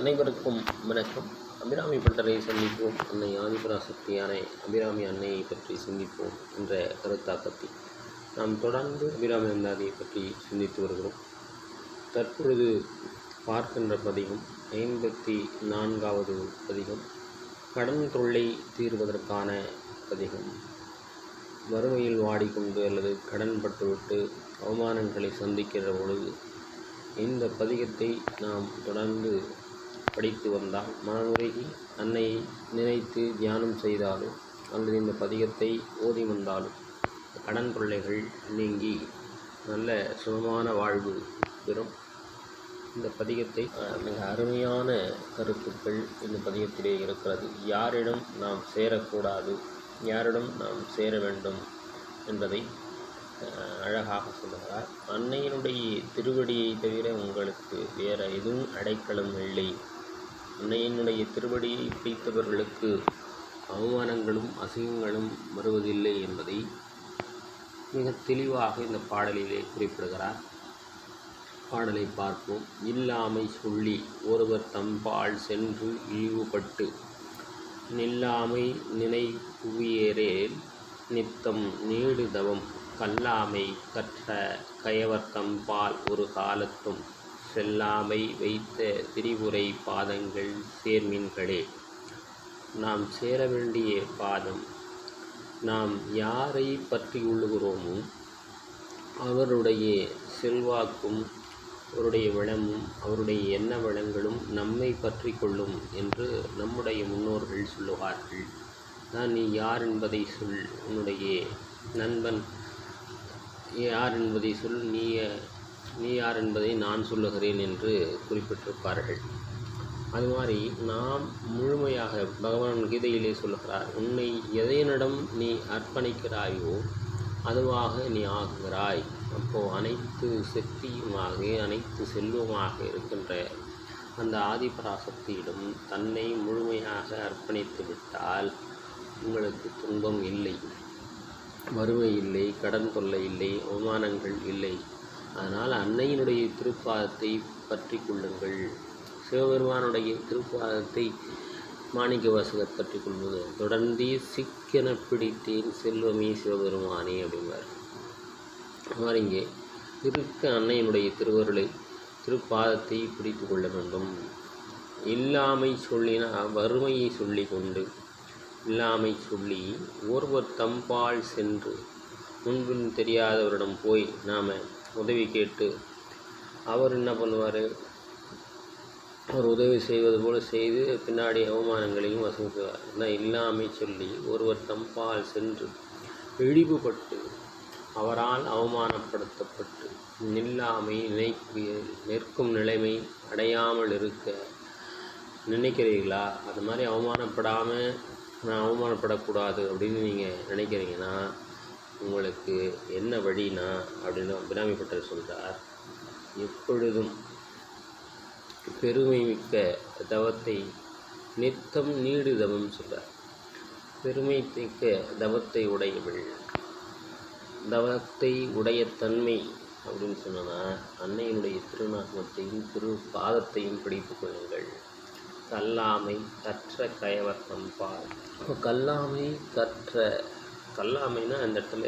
அனைவருக்கும் வணக்கம். அபிராமி பட்டரை சந்திப்போம். அன்னை ஆதிபராசக்தியான அபிராமி அன்னையை பற்றி சிந்திப்போம் என்ற கருத்தாக்கத்தில் நாம் தொடர்ந்து அபிராமி அந்தாதியை பற்றி சிந்தித்து வருகிறோம். தற்பொழுது பார்க்கின்ற பதிகம் ஐம்பத்தி நான்காவது பதிகம் கடன் தொல்லை தீர்வதற்கான பதிகம். வறுமையில் வாடிக்கொண்டு அல்லது கடன் பட்டுவிட்டு அவமானங்களை சந்திக்கிற பொழுது இந்த பதிகத்தை நாம் தொடர்ந்து படித்து வந்தால் மனமுருகி அன்னையை நினைத்து தியானம் செய்தாலும் அல்லது இந்த பதிகத்தை ஓதி வந்தாலும் கடன் தொல்லைகள் நீங்கி நல்ல சுகமான வாழ்வு பெறும். இந்த பதிகத்தை மிக அருமையான கருத்துக்கள் இந்த பதிகத்திலே இருக்கிறது. யாரிடம் நாம் சேரக்கூடாது யாரிடம் நாம் சேர வேண்டும் என்பதை அழகாக சொல்லுகிறார். அன்னையினுடைய திருவடியை தவிர உங்களுக்கு வேறு எதுவும் அடைக்கலம் இல்லை. அன்னையினுடைய திருவடியை பிடித்தவர்களுக்கு அவமானங்களும் அசிங்கங்களும் வருவதில்லை என்பதை மிக தெளிவாக இந்த பாடலிலே குறிப்பிடுகிறார். பாடலை பார்ப்போம். இல்லாமை சொல்லி ஒருவர் தம்பால் சென்று இழிவுபட்டு நில்லாமை நினை புவியேரேல் நித்தம் நீடுதவம் கல்லாமை கற்ற கயவர் தம்பால் ஒரு காலத்தும் செல்லாமை வைத்த திரிபுரை பாதங்கள் சேர்மீன்களே. நாம் சேர வேண்டிய பாதம் நாம் யாரை பற்றியுள்ளுகிறோமோ அவருடைய செல்வாக்கும் அவருடைய வளமும் அவருடைய எண்ண வளங்களும் நம்மை பற்றி கொள்ளும் என்று நம்முடைய முன்னோர்கள் சொல்லுவார்கள். நான் நீ யார் என்பதை சொல் உன்னுடைய நண்பன் யார் என்பதை சொல் நீ நீ யார் என்பதை நான் சொல்லுகிறேன் என்று குறிப்பிட்டிருப்பார்கள். அது மாதிரி நாம் முழுமையாக பகவான் கீதையிலே சொல்லுகிறார் உன்னை எதையனிடம் நீ அர்ப்பணிக்கிறாயோ அதுவாக நீ ஆகுகிறாய் அப்போது அனைத்து சக்தியுமாக அனைத்து செல்வமாக இருக்கின்ற அந்த ஆதிபராசக்தியிடம் தன்னை முழுமையாக அர்ப்பணித்து விட்டால் உங்களுக்கு துன்பம் இல்லை. வறுமை இல்லை கடன் தொல்லை இல்லை அவமானங்கள் இல்லை. அதனால் அன்னையினுடைய திருப்பாதத்தை பற்றி கொள்ளுங்கள். சிவபெருமானுடைய திருப்பாதத்தை மாணிக்க வாசகர் பற்றி கொள்வது. தொடர்ந்தே சிக்கென பிடித்தேன் செல்வமே சிவபெருமானே அப்படிம்பார். அவர் இங்கே இருக்க அன்னையினுடைய திருவருளை திருப்பாதத்தை பிடித்து கொள்ள வேண்டும். இல்லாமை சொல்லினா வறுமையை சொல்லி கொண்டு இல்லாமை சொல்லி ஒருவர் தம்பால் சென்று முன்பின் தெரியாதவரிடம் போய் நாம் உதவி கேட்டு அவர் என்ன பண்ணுவார்? அவர் உதவி செய்வது போல் செய்து பின்னாடி அவமானங்களையும் வசூலிக்குவார் ஆனால் இல்லாமை சொல்லி ஒருவர் தம்பால் சென்று இழிவுபட்டு அவரால் அவமானப்படுத்தப்பட்டு நில்லாமை நினைக்க நிற்கும் நிலைமை அடையாமல் இருக்க நினைக்கிறீர்களா? அது மாதிரி அவமானப்படாமல் நான் அவமானப்படக்கூடாது அப்படின்னு நீங்கள் நினைக்கிறீங்கன்னா உங்களுக்கு என்ன வழினா அப்படின்னு பிராமிப்பட்டர் சொல்கிறார் எப்பொழுதும் பெருமை மிக்க தவத்தை நித்தம் நீடு தவம் சொல்கிறார் பெருமை மிக்க தவத்தை உடையவள். தவத்தை உடைய தன்மை அப்படின்னு சொன்னோன்னா அன்னையினுடைய திருநாமத்தையும் திரு பாதத்தையும் பிடித்து கொள்ளுங்கள். கல்லாமை கற்ற கயவர் தம்பால் கல்லாமை கற்ற கல்லாமைனா அந்த இடத்துல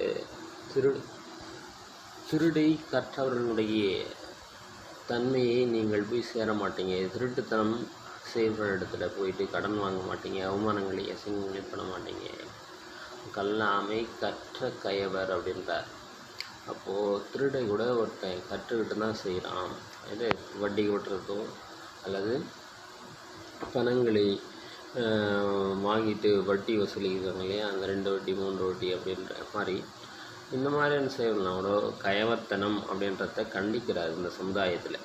திருடு திருடை கற்றவர்களுடைய தன்மையை நீங்கள் போய் சேர மாட்டீங்க. திருட்டுத்தனம் செய்கிற இடத்துல போயிட்டு கடன் வாங்க மாட்டீங்க அவமானங்களை அசிங்கங்களை பண்ண மாட்டீங்க. கல்லாமை கற்ற கயவர் அப்படின்றார். அப்போது திருடை கூட ஒருத்தன் கற்றுக்கிட்டு தான் செய்கிறான் இது வட்டி கொட்டுறதோ அல்லது பணங்களை வாங்கிட்டு வட்டி வசூலிக்கிறாங்க இல்லையா? அந்த ரெண்டு வட்டி மூன்று வட்டி அப்படின்ற மாதிரி. இந்த மாதிரியான செயல்னா கூட அப்படின்றத கண்டிக்கிறார் இந்த சமுதாயத்தில்.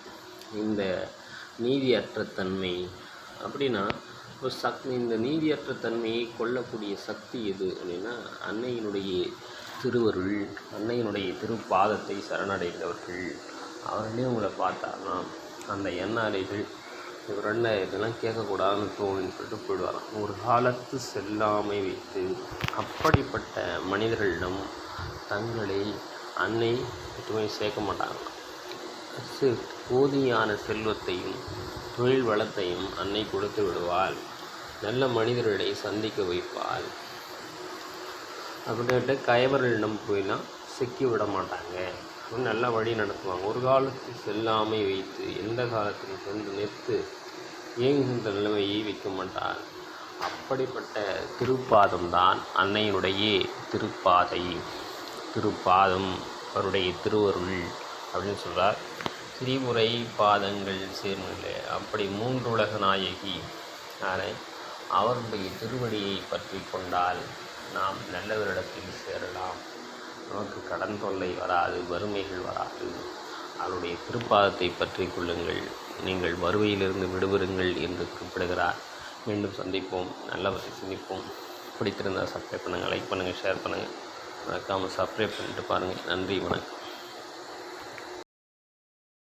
இந்த நீதியற்ற தன்மை. அப்படின்னா ஒரு சக்தி இந்த நீதியற்ற தன்மையை கொல்லக்கூடிய சக்தி எது அப்படின்னா அன்னையினுடைய திருவருள் அன்னையினுடைய திருப்பாதத்தை சரணடைந்தவர்கள். அவர்களே உங்களை பார்த்தாங்கன்னா அந்த எண்ணாலைகள் இவர் என்ன இதெல்லாம் கேட்கக்கூடாதுன்னு தோணுன்னு சொல்லிட்டு போயிடுவாராம். ஒரு காலத்து செல்லாமை வைத்து அப்படிப்பட்ட மனிதர்களிடம் தங்களை அன்னை எதுவுமே சேர்க்க மாட்டாங்க. சரி போதியான செல்வத்தையும் தொழில் வளத்தையும் அன்னை கொடுத்து விடுவாள். நல்ல மனிதர்களை சந்திக்க வைப்பாள். அப்படின்ட்டு கயவர்களிடம் போயெல்லாம் சிக்கி விட மாட்டாங்க. நல்ல வழி நடத்துவாங்க. ஒரு காலத்தில் செல்லாமை வைத்து எந்த காலத்தில் சென்று நிறுத்து இயங்குகின்ற நிலைமையை வைக்க மாட்டார். அப்படிப்பட்ட திருப்பாதம் தான் அன்னையினுடைய திருப்பாதை. திருப்பாதம் அவருடைய திருவருள் அப்படின்னு சொல்கிறார் திரிமுறை பாதங்கள் சேர்ந்துள்ள. அப்படி மூன்றுலக நாயகி ஆனால் அவருடைய திருவடியை பற்றி கொண்டால் நாம் நல்லவரிடத்தில் சேரலாம். நமக்கு கடன் தொல்லை வராது வறுமைகள் வராது. அவருடைய திருப்பாதத்தை பற்றி கொள்ளுங்கள். நீங்கள் வறுமையிலிருந்து விடுபெறுங்கள் என்று குறிப்பிடுகிறார் மீண்டும் சந்திப்போம். நல்லவற்றை சிந்திப்போம். பிடித்திருந்தால் சப்ஸ்கிரைப் பண்ணுங்கள் லைக் பண்ணுங்கள் ஷேர் பண்ணுங்கள். மறக்காமல் சப்ஸ்கிரைப் பண்ணிட்டு பாருங்கள். நன்றி வணக்கம்.